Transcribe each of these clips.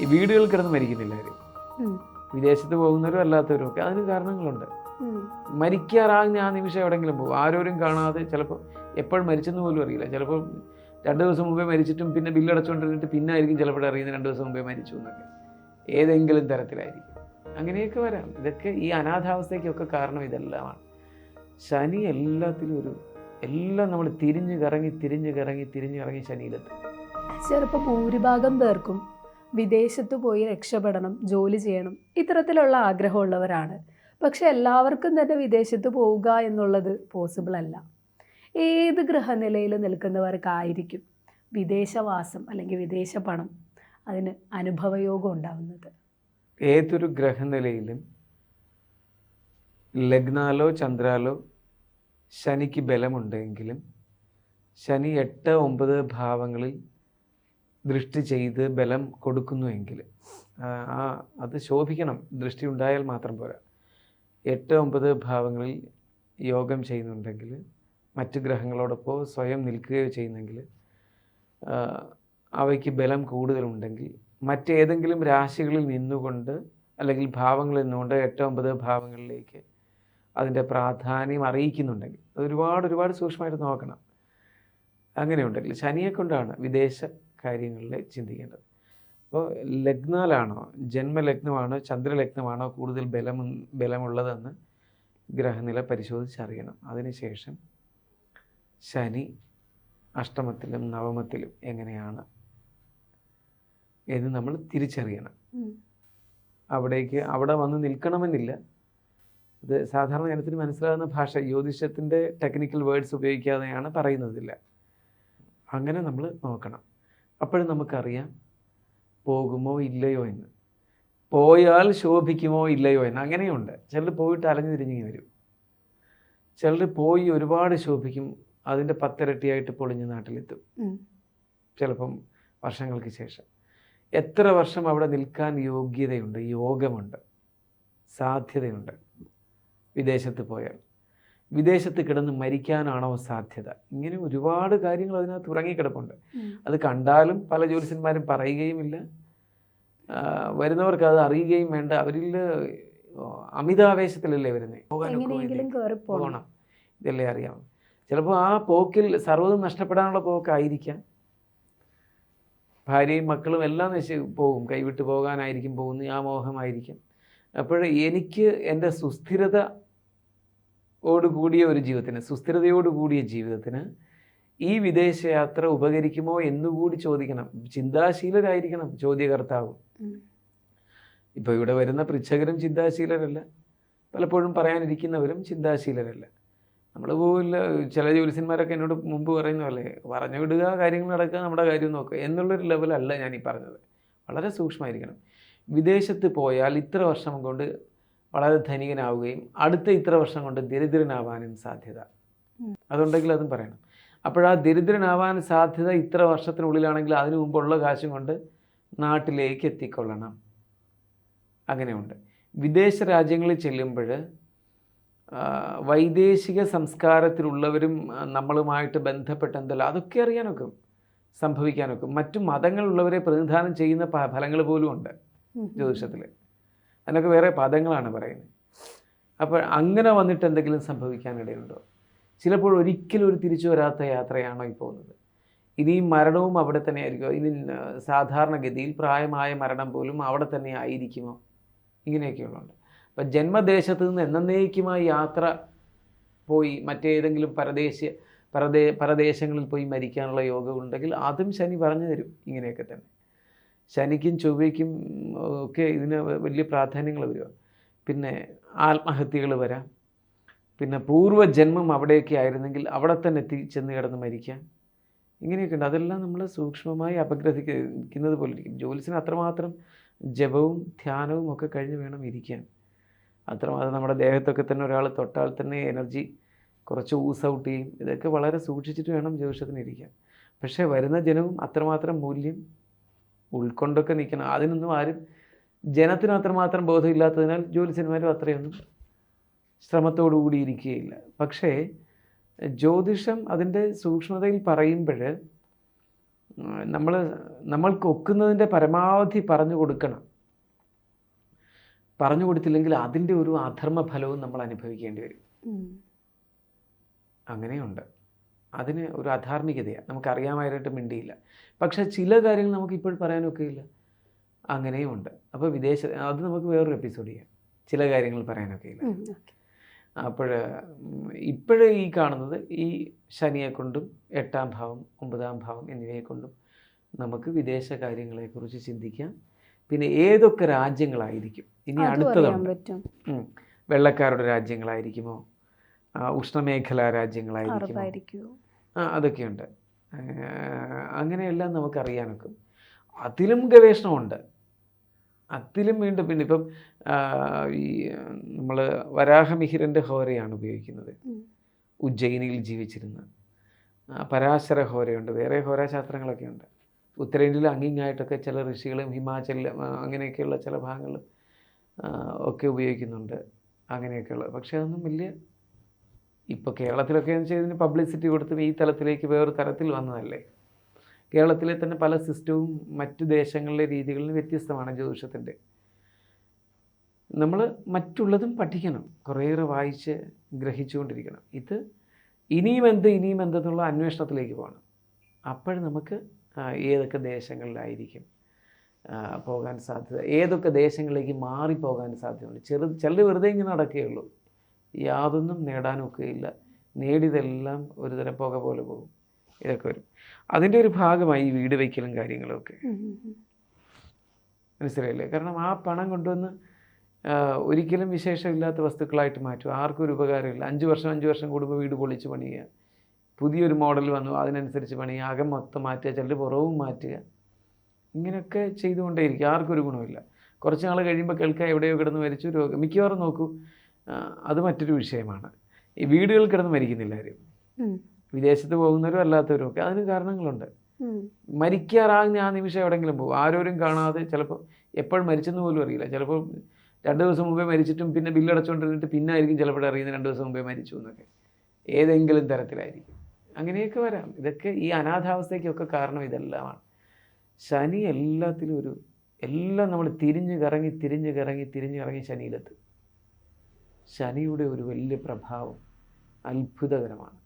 ഈ വീടുകളിൽ കിടന്ന് മരിക്കുന്നില്ല ഉം. വിദേശത്ത് പോകുന്നവരും അല്ലാത്തവരും ഒക്കെ അതിന് കാരണങ്ങളുണ്ട്. മരിക്കാറാകുന്ന ആ നിമിഷം എവിടെങ്കിലും പോകും. ആരോരും കാണാതെ ചിലപ്പോൾ എപ്പോഴും മരിച്ചെന്ന് പോലും അറിയില്ല. ചിലപ്പോൾ രണ്ട് ദിവസം മുമ്പേ മരിച്ചിട്ടും പിന്നെ ബില്ലടച്ചുകൊണ്ടിരുന്നിട്ട് പിന്നെ ആയിരിക്കും ചിലപ്പോൾ അറിയുന്നത് രണ്ട് ദിവസം മുമ്പേ മരിച്ചു എന്നൊക്കെ. ഏതെങ്കിലും തരത്തിലായിരിക്കും. അങ്ങനെയൊക്കെ വരാം. ഇതൊക്കെ ഈ അനാഥാവസ്ഥയ്ക്കൊക്കെ കാരണം ഇതെല്ലാമാണ്. ശനി എല്ലാത്തിലും ഒരു എല്ലാം നമ്മൾ തിരിഞ്ഞു കറങ്ങി തിരിഞ്ഞു കറങ്ങി തിരിഞ്ഞു കറങ്ങി ശനിയിലെത്തും. ചിലപ്പോൾ ഭൂരിഭാഗം പേർക്കും വിദേശത്ത് പോയി രക്ഷപ്പെടണം ജോലി ചെയ്യണം. ഇത്തരത്തിലുള്ള ആഗ്രഹമുള്ളവരാണ്. പക്ഷെ എല്ലാവർക്കും തന്നെ വിദേശത്ത് പോവുക എന്നുള്ളത് പോസിബിൾ അല്ല. ഏത് ഗ്രഹനിലയിൽ നിൽക്കുന്നവർക്കായിരിക്കും വിദേശവാസം അല്ലെങ്കിൽ വിദേശ പണം അതിന് അനുഭവയോഗം ഉണ്ടാവുന്നത്? ഏതൊരു ഗ്രഹനിലയിലും ലഗ്നാലോ ചന്ദ്രാലോ ശനിക്ക് ബലമുണ്ടെങ്കിലും ശനി എട്ട് ഒമ്പത് ഭാവങ്ങളിൽ ദൃഷ്ടി ചെയ്ത് ബലം കൊടുക്കുന്നുവെങ്കിൽ ആ അത് ശോഭിക്കണം. ദൃഷ്ടി ഉണ്ടായാൽ മാത്രം പോരാ. എട്ട് ഒമ്പത് ഭാവങ്ങളിൽ യോഗം ചെയ്യുന്നുണ്ടെങ്കിൽ മറ്റ് ഗ്രഹങ്ങളോടൊപ്പം സ്വയം നിൽക്കുകയോ ചെയ്യുന്നെങ്കിൽ അവയ്ക്ക് ബലം കൂടുതലുണ്ടെങ്കിൽ മറ്റേതെങ്കിലും രാശികളിൽ നിന്നുകൊണ്ട് അല്ലെങ്കിൽ ഭാവങ്ങളിൽ നിന്നുകൊണ്ട് എട്ട് ഒമ്പത് ഭാവങ്ങളിലേക്ക് അതിന്റെ പ്രാധാന്യം അറിയിക്കുന്നുണ്ടെങ്കിൽ അത് ഒരുപാട് ഒരുപാട് സൂക്ഷ്മമായിട്ട് നോക്കണം. അങ്ങനെയുണ്ടെങ്കിൽ ശനിയെ കൊണ്ടാണ് വിദേശ കാര്യങ്ങളിൽ ചിന്തിക്കേണ്ടത്. അപ്പോൾ ലഗ്നാലാണോ ജന്മലഗ്നമാണോ ചന്ദ്രലഗ്നമാണോ കൂടുതൽ ബലം ബലമുള്ളതെന്ന് ഗ്രഹനില പരിശോധിച്ചറിയണം. അതിനുശേഷം ശനി അഷ്ടമത്തിലും നവമത്തിലും എങ്ങനെയാണ് എന്ന് നമ്മൾ തിരിച്ചറിയണം. അവിടേക്ക് അവിടെ വന്ന് നിൽക്കണമെന്നില്ല. ഇത് സാധാരണ ജനത്തിന് മനസ്സിലാകുന്ന ഭാഷ. ജ്യോതിഷത്തിന്റെ ടെക്നിക്കൽ വേർഡ്സ് ഉപയോഗിക്കാതെയാണ് പറയുന്നതില്ല. അങ്ങനെ നമ്മൾ നോക്കണം. അപ്പോഴും നമുക്കറിയാം പോകുമോ ഇല്ലയോ എന്ന്. പോയാൽ ശോഭിക്കുമോ ഇല്ലയോ എന്ന്. അങ്ങനെയുണ്ട്. ചിലർ പോയിട്ട് അലഞ്ഞു തിരിഞ്ഞു വരും. ചിലർ പോയി ഒരുപാട് ശോഭിക്കും അതിന്റെ പത്തിരട്ടിയായിട്ട് പൊളിഞ്ഞ് നാട്ടിലെത്തും. ചിലപ്പം വർഷങ്ങൾക്ക് ശേഷം. എത്ര വർഷം അവിടെ നിൽക്കാൻ യോഗ്യതയുണ്ട് യോഗമുണ്ട് സാധ്യതയുണ്ട് വിദേശത്ത് പോയാൽ. വിദേശത്ത് കിടന്ന് മരിക്കാനാണോ സാധ്യത? ഇങ്ങനെ ഒരുപാട് കാര്യങ്ങൾ അതിനകത്ത് ഉറങ്ങിക്കിടപ്പുണ്ട്. അത് കണ്ടാലും പല ജ്യോത്സ്യന്മാരും പറയുകയുമില്ല. വരുന്നവർക്ക് അത് അറിയുകയും വേണ്ട. അവരിൽ അമിതാവേശത്തിലല്ലേ വരുന്നത് പോകണം. ഇതല്ലേ അറിയാം. ചിലപ്പോൾ ആ പോക്കിൽ സർവതും നഷ്ടപ്പെടാനുള്ള പോക്കായിരിക്കാം. ഭാര്യയും മക്കളും എല്ലാം നശി പോകും. കൈവിട്ട് പോകാനായിരിക്കും പോകുന്നത് ആ മോഹമായിരിക്കും. അപ്പോൾ എനിക്ക് എന്റെ സുസ്ഥിരത കൂടിയ ഒരു ജീവിതത്തിന് സുസ്ഥിരതയോട് കൂടിയ ജീവിതത്തിന് ഈ വിദേശയാത്ര ഉപകരിക്കുമോ എന്നുകൂടി ചോദിക്കണം. ചിന്താശീലരായിരിക്കണം ചോദ്യകർത്താവ്. ഇപ്പോൾ ഇവിടെ വരുന്ന പൃച്ഛകരും ചിന്താശീലരല്ല. പലപ്പോഴും പറയാനിരിക്കുന്നവരും ചിന്താശീലരല്ല. നമ്മൾ പോവില്ല ചില ജ്യോത്സ്യന്മാരൊക്കെ എന്നോട് മുമ്പ് പറയുന്ന പോലെ പറഞ്ഞു വിടുക കാര്യങ്ങൾ നടക്കുക നമ്മുടെ കാര്യം നോക്കുക എന്നുള്ളൊരു ലെവലല്ല ഞാൻ ഈ പറഞ്ഞത്. വളരെ സൂക്ഷ്മമായിരിക്കണം വിദേശത്ത് പോയാൽ ഇത്ര വർഷം കൊണ്ട് വളരെ ധനികനാവുകയും അടുത്ത ഇത്ര വർഷം കൊണ്ട് ദരിദ്രനാവാനും സാധ്യത. അതുണ്ടെങ്കിൽ അതും പറയണം. അപ്പോഴാ ദരിദ്രനാവാൻ സാധ്യത ഇത്ര വർഷത്തിനുള്ളിലാണെങ്കിൽ അതിനു മുമ്പുള്ള കാശും കൊണ്ട് നാട്ടിലേക്ക് എത്തിക്കൊള്ളണം. അങ്ങനെയുണ്ട്. വിദേശ രാജ്യങ്ങളിൽ ചെല്ലുമ്പോൾ വൈദേശിക സംസ്കാരത്തിലുള്ളവരും നമ്മളുമായിട്ട് ബന്ധപ്പെട്ട എന്തല്ല അതൊക്കെ അറിയാനൊക്കെ സംഭവിക്കാനൊക്കെ മറ്റു മതങ്ങളുള്ളവരെ പ്രതിനിധാനം ചെയ്യുന്ന ഫലങ്ങൾ പോലും ഉണ്ട് ജ്യോതിഷത്തിൽ അതിനൊക്കെ വേറെ പദങ്ങളാണ് പറയുന്നത്. അപ്പോൾ അങ്ങനെ വന്നിട്ട് എന്തെങ്കിലും സംഭവിക്കാനിടയുണ്ടോ? ചിലപ്പോൾ ഒരിക്കലും ഒരു തിരിച്ചു വരാത്ത യാത്രയാണോ ഈ പോകുന്നത്? ഇനിയും മരണവും അവിടെ തന്നെ ആയിരിക്കുമോ? ഇനി സാധാരണഗതിയിൽ പ്രായമായ മരണം പോലും അവിടെ തന്നെ ആയിരിക്കുമോ? ഇങ്ങനെയൊക്കെയുള്ളതുണ്ട്. അപ്പം ജന്മദേശത്ത് നിന്ന് എന്നേക്കുമായി യാത്ര പോയി മറ്റേതെങ്കിലും പരദേശ പരദേ പരദേശങ്ങളിൽ പോയി മരിക്കാനുള്ള യോഗമുണ്ടെങ്കിൽ അതും ശനി പറഞ്ഞു തരും. ഇങ്ങനെയൊക്കെ തന്നെ. ശനിക്കും ചൊവ്വയ്ക്കും ഒക്കെ ഇതിന് വലിയ പ്രാധാന്യങ്ങൾ വരിക. പിന്നെ ആത്മഹത്യകൾ വരാം. പിന്നെ പൂർവജന്മം അവിടെയൊക്കെ ആയിരുന്നെങ്കിൽ അവിടെ തന്നെ എത്തി ചെന്ന് കിടന്ന് മരിക്കാം. ഇങ്ങനെയൊക്കെ ഉണ്ട്. അതെല്ലാം നമ്മൾ സൂക്ഷ്മമായി അപഗ്രഥിക്കുന്നത് പോലെ ഇരിക്കും. ജോലിസിന് അത്രമാത്രം ജപവും ധ്യാനവും ഒക്കെ കഴിഞ്ഞ് വേണം ഇരിക്കാൻ. അത്രമാത്രം നമ്മുടെ ദേഹത്തൊക്കെ തന്നെ ഒരാൾ തൊട്ടാൽ തന്നെ എനർജി കുറച്ച് ഊസ് ഔട്ട് ചെയ്യും. ഇതൊക്കെ വളരെ സൂക്ഷിച്ചിട്ട് വേണം ജ്യോതിഷത്തിന് ഇരിക്കാൻ. പക്ഷേ വരുന്ന ജനവും അത്രമാത്രം മൂല്യം ഉൾക്കൊണ്ടൊക്കെ നിൽക്കണം. അതിനൊന്നും ആരും ജനത്തിന് അത്രമാത്രം ബോധമില്ലാത്തതിനാൽ ജ്യോതിഷന്മാരും അത്രയൊന്നും ശ്രമത്തോടു കൂടി ഇരിക്കുകയില്ല. പക്ഷേ ജ്യോതിഷം അതിന്റെ സൂക്ഷ്മതയിൽ പറയുമ്പോൾ നമ്മൾ നമ്മൾക്ക് ഒക്കുന്നതിന്റെ പരമാവധി പറഞ്ഞു കൊടുക്കണം. പറഞ്ഞു കൊടുത്തില്ലെങ്കിൽ അതിന്റെ ഒരു അധർമ്മ ഫലവും നമ്മൾ അനുഭവിക്കേണ്ടി വരും. അങ്ങനെയുണ്ട്. അതിന് ഒരു അധാർമികതയാണ്. നമുക്കറിയാമായിട്ട് മിണ്ടിയില്ല. പക്ഷെ ചില കാര്യങ്ങൾ നമുക്ക് ഇപ്പോൾ പറയാനൊക്കെ ഇല്ല അങ്ങനെയും ഉണ്ട് അപ്പോൾ വിദേശ അത് നമുക്ക് വേറൊരു എപ്പിസോഡ് ചെയ്യാം. ചില കാര്യങ്ങൾ പറയാനൊക്കെ ഇല്ല ഉം. അപ്പോൾ ഇപ്പോഴേ ഈ കാണുന്നത് ഈ ശനിയെ കൊണ്ടും എട്ടാം ഭാവം ഒമ്പതാം ഭാവം എന്നിവയെ കൊണ്ടും നമുക്ക് വിദേശ കാര്യങ്ങളെക്കുറിച്ച് ചിന്തിക്കാം. പിന്നെ ഏതൊക്കെ രാജ്യങ്ങളായിരിക്കും? ഇനി അടുത്തതാണ് വെള്ളക്കാരുടെ രാജ്യങ്ങളായിരിക്കുമോ? ഉഷ്ണമേഖലാ രാജ്യങ്ങളായിരിക്കും അതൊക്കെയുണ്ട്. അങ്ങനെയെല്ലാം നമുക്കറിയാനൊക്കും. അതിലും ഗവേഷണമുണ്ട്. അതിലും വീണ്ടും പിന്നെ ഇപ്പം ഈ നമ്മൾ വരാഹമിഹിരന്റെ ഹോരയാണ് ഉപയോഗിക്കുന്നത്. ഉജ്ജയിനിയിൽ ജീവിച്ചിരുന്ന പരാശര ഹോരയുണ്ട്. വേറെ ഹോരാശാസ്ത്രങ്ങളൊക്കെ ഉണ്ട് ഉത്തരേന്ത്യയിൽ അങ്ങിങ്ങായിട്ടൊക്കെ ചില ഋഷികളും ഹിമാചലിൽ ആ, അങ്ങനെയൊക്കെയുള്ള ചില ഭാഗങ്ങളും ഒക്കെ ഉപയോഗിക്കുന്നുണ്ട്. അങ്ങനെയൊക്കെയുള്ള പക്ഷേ അതൊന്നും വലിയ ഇപ്പോൾ കേരളത്തിലൊക്കെ എന്ന് വെച്ചാൽ ഇതിന് പബ്ലിസിറ്റി കൊടുത്തും ഈ തലത്തിലേക്ക് വേറൊരു തരത്തിൽ വന്നതല്ലേ? കേരളത്തിലെ തന്നെ പല സിസ്റ്റവും മറ്റു ദേശങ്ങളിലെ രീതികളിലും വ്യത്യസ്തമാണ് ജ്യോതിഷത്തിന്റെ നമ്മൾ മറ്റുള്ളതും പഠിക്കണം. കുറേയേറെ വായിച്ച് ഗ്രഹിച്ചുകൊണ്ടിരിക്കണം. ഇത് ഇനിയും എന്ത് ഇനിയും എന്തെന്നുള്ള അന്വേഷണത്തിലേക്ക് പോകണം. അപ്പോഴും നമുക്ക് ഏതൊക്കെ ദേശങ്ങളിലായിരിക്കും പോകാൻ സാധ്യത? ഏതൊക്കെ ദേശങ്ങളിലേക്ക് മാറിപ്പോകാൻ സാധ്യതയുണ്ട്? ചെറു ചിലർ വെറുതെ ഇങ്ങനെ നടക്കുകയുള്ളൂ യാതൊന്നും നേടാനൊക്കെയില്ല നേടിയതെല്ലാം ഒരു തരം പുക പോലെ പോകും. ഇതൊക്കെ വരും. അതിന്റെ ഒരു ഭാഗമായി ഈ വീട് വയ്ക്കലും കാര്യങ്ങളൊക്കെ. മനസ്സിലായില്ലേ? കാരണം ആ പണം കൊണ്ടുവന്ന് ഒരിക്കലും വിശേഷമില്ലാത്ത വസ്തുക്കളായിട്ട് മാറ്റും. ആർക്കും ഒരു ഉപകാരമില്ല. അഞ്ച് വർഷം അഞ്ച് വർഷം കൂടുമ്പോൾ വീട് പൊളിച്ച് പണിയുക. പുതിയൊരു മോഡൽ വന്നു അതിനനുസരിച്ച് പണിയുക. അകം മൊത്തം മാറ്റുക ചിലർ പുറവും മാറ്റുക. ഇങ്ങനെയൊക്കെ ചെയ്തുകൊണ്ടേയിരിക്കും. ആർക്കും ഒരു ഗുണമില്ല കുറച്ച് നാൾ കഴിയുമ്പോൾ കേൾക്കുക എവിടെയോ കിടന്ന് മരിച്ചു. രോഗം. മിക്കവാറും നോക്കൂ അത് മറ്റൊരു വിഷയമാണ്. ഈ വീടുകൾ കിടന്ന് മരിക്കുന്നില്ല ആരും. ഉം. വിദേശത്ത് പോകുന്നവരും അല്ലാത്തവരും ഒക്കെ അതിന് കാരണങ്ങളുണ്ട്. മരിക്കാറാകുന്ന ആ നിമിഷം എവിടെങ്കിലും പോകും. ആരോരും കാണാതെ ചിലപ്പോൾ എപ്പോഴും മരിച്ചെന്ന് പോലും അറിയില്ല. ചിലപ്പോൾ രണ്ട് ദിവസം മുമ്പേ മരിച്ചിട്ടും പിന്നെ ബില്ലടച്ചുകൊണ്ടിരുന്നിട്ട് പിന്നെ ആയിരിക്കും ചിലപ്പോൾ അറിയുന്നത് രണ്ട് ദിവസം മുമ്പേ മരിച്ചു എന്നൊക്കെ. ഏതെങ്കിലും തരത്തിലായിരിക്കും. അങ്ങനെയൊക്കെ വരാം. ഇതൊക്കെ ഈ അനാഥാവസ്ഥയ്ക്കൊക്കെ കാരണം ഇതെല്ലാമാണ്. ശനി എല്ലാത്തിലും ഒരു എല്ലാം നമ്മൾ തിരിഞ്ഞ് കറങ്ങി തിരിഞ്ഞ് കറങ്ങി തിരിഞ്ഞ് കറങ്ങി ശനിയിലെത്തും. ശനിയുടെ ഒരു വലിയ പ്രഭാവം അത്ഭുതകരമാണ്.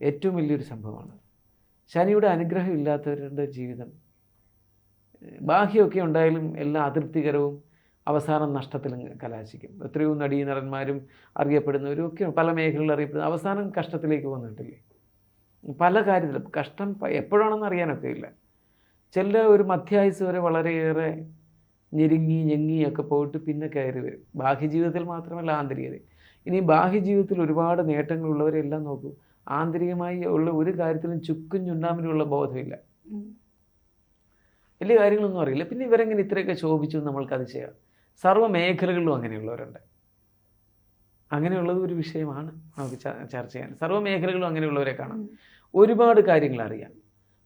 ഏറ്റവും വലിയൊരു സംഭവമാണ്. ശനിയുടെ അനുഗ്രഹം ഇല്ലാത്തവരുടെ ജീവിതം ബാഹ്യമൊക്കെ ഉണ്ടായാലും എല്ലാം അതൃപ്തികരവും അവസാനം നഷ്ടത്തിലും കലാശിക്കും. എത്രയോ നടീ നടന്മാരും അറിയപ്പെടുന്നവരും ഒക്കെ പല മേഖലകളിൽ അറിയപ്പെടുന്ന അവസാനം കഷ്ടത്തിലേക്ക് പോകുന്നുണ്ടല്ലേ പല കാര്യത്തിലും കഷ്ടം എപ്പോഴാണെന്ന് അറിയാനൊക്കെ ഇല്ല. ചില ഒരു മധ്യായുസ് വരെ വളരെയേറെ ഞെരുങ്ങി ഞെങ്ങിയൊക്കെ പോയിട്ട് പിന്നെ കയറി വരും. ബാഹ്യജീവിതത്തിൽ മാത്രമല്ല ആന്തരികത ഇനി ബാഹ്യജീവിതത്തിൽ ഒരുപാട് നേട്ടങ്ങളുള്ളവരെല്ലാം നോക്കൂ. ആന്തരികമായി ഉള്ള ഒരു കാര്യത്തിലും ചുക്കും ചുണ്ടാമിനുള്ള ബോധമില്ല. വലിയ കാര്യങ്ങളൊന്നും അറിയില്ല. പിന്നെ ഇവരെങ്ങനെ ഇത്രയൊക്കെ ശോഭിച്ചു നമ്മൾക്ക് അതിശയം സർവ മേഖലകളിലും അങ്ങനെയുള്ളവരുണ്ട്. അങ്ങനെയുള്ളത് ഒരു വിഷയമാണ് നമുക്ക് ചർച്ച ചെയ്യാൻ. സർവ മേഖലകളിലും അങ്ങനെയുള്ളവരെ കാണാം. ഒരുപാട് കാര്യങ്ങൾ അറിയാം.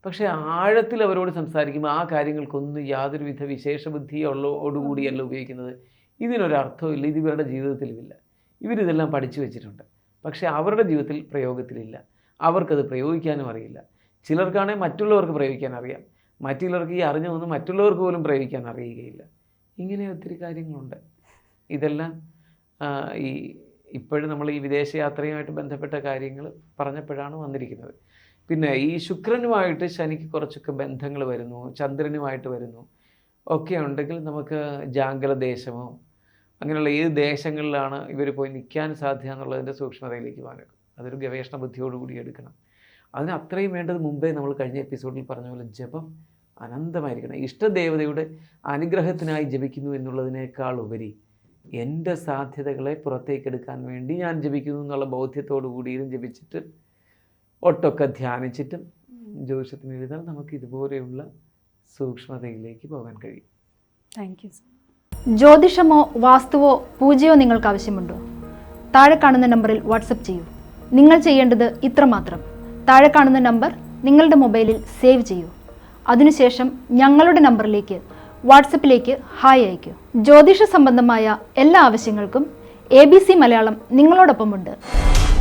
പക്ഷേ ആഴത്തിൽ അവരോട് സംസാരിക്കുമ്പോൾ ആ കാര്യങ്ങൾക്കൊന്നും യാതൊരുവിധ വിശേഷ ഉള്ളോടുകൂടിയല്ല ഉപയോഗിക്കുന്നത്. ഇതിനൊരർത്ഥമില്ല ഇത് ഇവരുടെ ജീവിതത്തിലുമില്ല. ഇവരിതെല്ലാം പഠിച്ചു വെച്ചിട്ടുണ്ട്. പക്ഷേ അവരുടെ ജീവിതത്തിൽ പ്രയോഗത്തിലില്ല. അവർക്കത് പ്രയോഗിക്കാനും അറിയില്ല. ചിലർക്കാണെങ്കിൽ മറ്റുള്ളവർക്ക് പ്രയോഗിക്കാൻ അറിയാം. മറ്റുള്ളവർക്ക് ഈ അറിഞ്ഞതൊന്നും മറ്റുള്ളവർക്ക് പോലും പ്രയോഗിക്കാൻ അറിയുകയില്ല. ഇങ്ങനെ ഒത്തിരി കാര്യങ്ങളുണ്ട്. ഇതെല്ലാം ഈ ഇപ്പോഴും നമ്മൾ ഈ വിദേശയാത്രയുമായിട്ട് ബന്ധപ്പെട്ട കാര്യങ്ങൾ പറഞ്ഞപ്പോഴാണ് വന്നിരിക്കുന്നത്. പിന്നെ ഈ ശുക്രനുമായിട്ട് ശനിക്ക് കുറച്ചൊക്കെ ബന്ധങ്ങൾ വരുന്നു ചന്ദ്രനുമായിട്ട് വരുന്നു. ഒക്കെ ഉണ്ടെങ്കിൽ നമുക്ക് ജാങ്കല ദേശമോ അങ്ങനെയുള്ള ഏത് ദേശങ്ങളിലാണ് ഇവർ പോയി നിൽക്കാൻ സാധ്യത എന്നുള്ളതിന്റെ സൂക്ഷ്മതയിലേക്ക് പോകാനൊക്കെ അതൊരു ഗവേഷണ ബുദ്ധിയോടുകൂടി എടുക്കണം. അതിന് അത്രയും വേണ്ടത് മുമ്പേ നമ്മൾ കഴിഞ്ഞ എപ്പിസോഡിൽ പറഞ്ഞ പോലെ ജപം അനന്തമായിരിക്കണം. ഇഷ്ടദേവതയുടെ അനുഗ്രഹത്തിനായി ജപിക്കുന്നു എന്നുള്ളതിനേക്കാൾ ഉപരി എന്റെ സാധ്യതകളെ പുറത്തേക്കെടുക്കാൻ വേണ്ടി ഞാൻ ജപിക്കുന്നു എന്നുള്ള ബോധ്യത്തോടു കൂടിയും ജപിച്ചിട്ട് ഒട്ടൊക്കെ ധ്യാനിച്ചിട്ടും ജ്യോതിഷത്തിന് എഴുതാൻ നമുക്ക് ഇതുപോലെയുള്ള സൂക്ഷ്മതയിലേക്ക് പോകാൻ കഴിയും. താങ്ക് യു ജ്യോതിഷമോ വാസ്തുവോ പൂജയോ നിങ്ങൾക്ക് ആവശ്യമുണ്ടോ? താഴെ കാണുന്ന നമ്പറിൽ വാട്സപ്പ് ചെയ്യൂ. നിങ്ങൾ ചെയ്യേണ്ടത് ഇത്രമാത്രം. താഴെ കാണുന്ന നമ്പർ നിങ്ങളുടെ മൊബൈലിൽ സേവ് ചെയ്യൂ. അതിനുശേഷം ഞങ്ങളുടെ നമ്പറിലേക്ക് വാട്സപ്പിലേക്ക് ഹായ് അയയ്ക്കൂ. ജ്യോതിഷ സംബന്ധമായ എല്ലാ ആവശ്യങ്ങൾക്കും എ ബി സി മലയാളം നിങ്ങളോടൊപ്പമുണ്ട്.